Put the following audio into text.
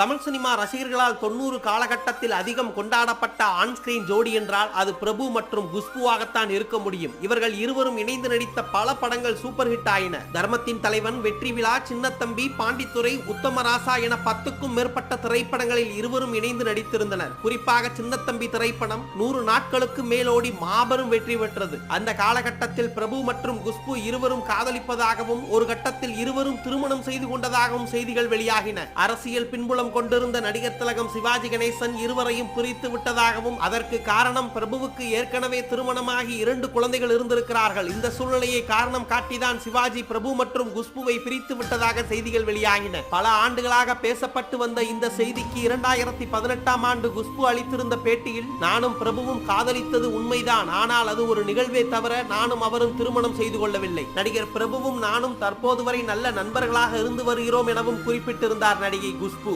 Tamil cinema ரசிகர்களால் தொண்ணூறு காலகட்டத்தில் அதிகம் கொண்டாடப்பட்ட ஆன் ஸ்கிரீன் ஜோடி என்றால் அது பிரபு மற்றும் குஷ்புவாகத்தான் இருக்க முடியும். இவர்கள் இருவரும் இணைந்து நடித்த பல படங்கள் சூப்பர் ஹிட் ஆயின. தர்மத்தின் தலைவன் வெற்றி விழா சின்னத்தம்பி பாண்டித்துறை உத்தமராசா என பத்துக்கும் மேற்பட்ட திரைப்படங்களில் இருவரும் இணைந்து நடித்திருந்தனர். குறிப்பாக சின்னத்தம்பி திரைப்படம் நூறு நாட்களுக்கு மேலோடி மாபெரும் வெற்றி பெற்றது. அந்த காலகட்டத்தில் பிரபு மற்றும் குஷ்பு இருவரும் காதலிப்பதாகவும் ஒரு கட்டத்தில் இருவரும் திருமணம் செய்து கொண்டதாகவும் செய்திகள் வெளியாகின. அரசியல் பின்புலம் கொண்டிருந்த நடிகர் திலகம் சிவாஜி கணேசன் இருவரையும் பிரித்து விட்டதாகவும் அதற்கு காரணம் பிரபுவுக்கு ஏற்கனவே திருமணமாகி இரண்டு குழந்தைகள் இருந்திருக்கிறார்கள். இந்த சூழ்நிலையை காரணம் காட்டிதான் சிவாஜி பிரபு மற்றும் குஷ்புவை பிரித்து விட்டதாக செய்திகள் வெளியாகின. பல ஆண்டுகளாக பேசப்பட்டு வந்த இந்த செய்திக்கு இரண்டாயிரத்தி பதினெட்டாம் ஆண்டு குஷ்பு அளித்திருந்த பேட்டியில் நானும் பிரபுவும் காதலித்தது உண்மைதான் ஆனால் அது ஒரு நிகழ்வே தவிர நானும் அவரும் திருமணம் செய்து கொள்ளவில்லை. நடிகர் பிரபுவும் நானும் தற்போது வரை நல்ல நண்பர்களாக இருந்து வருகிறோம் எனவும் குறிப்பிட்டிருந்தார் நடிகை குஷ்பு.